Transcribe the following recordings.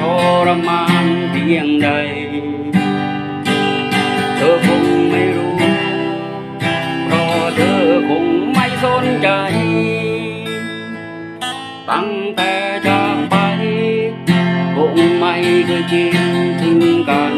ทรมานเพียงใด เธอคงไม่รู้ เพราะเธอคงไม่สนใจ ตั้งแต่จากไป คงไม่เคยคิดถึงกัน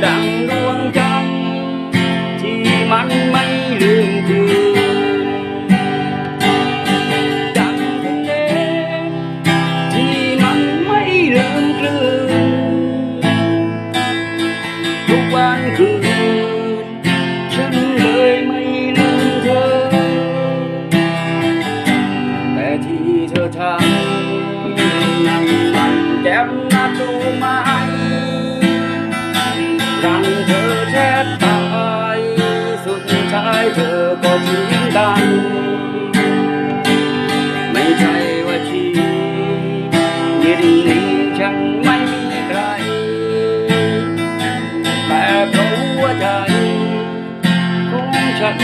đắng ก็ทิ้งกัน ไม่ใช่ว่าชียินนิ่งฉันไม่มีใคร แต่เพราะว่าใจของฉัน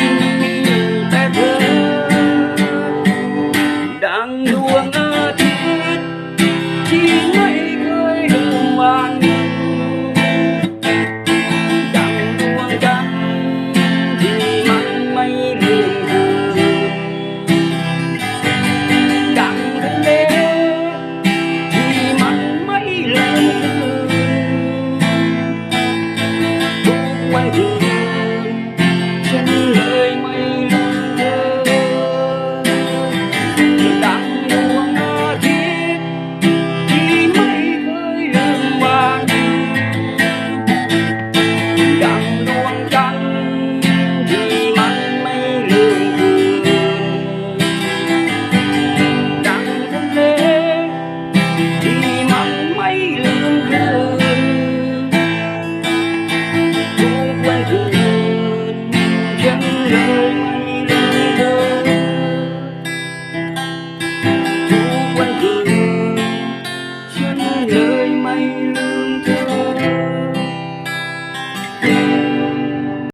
đời mây lưu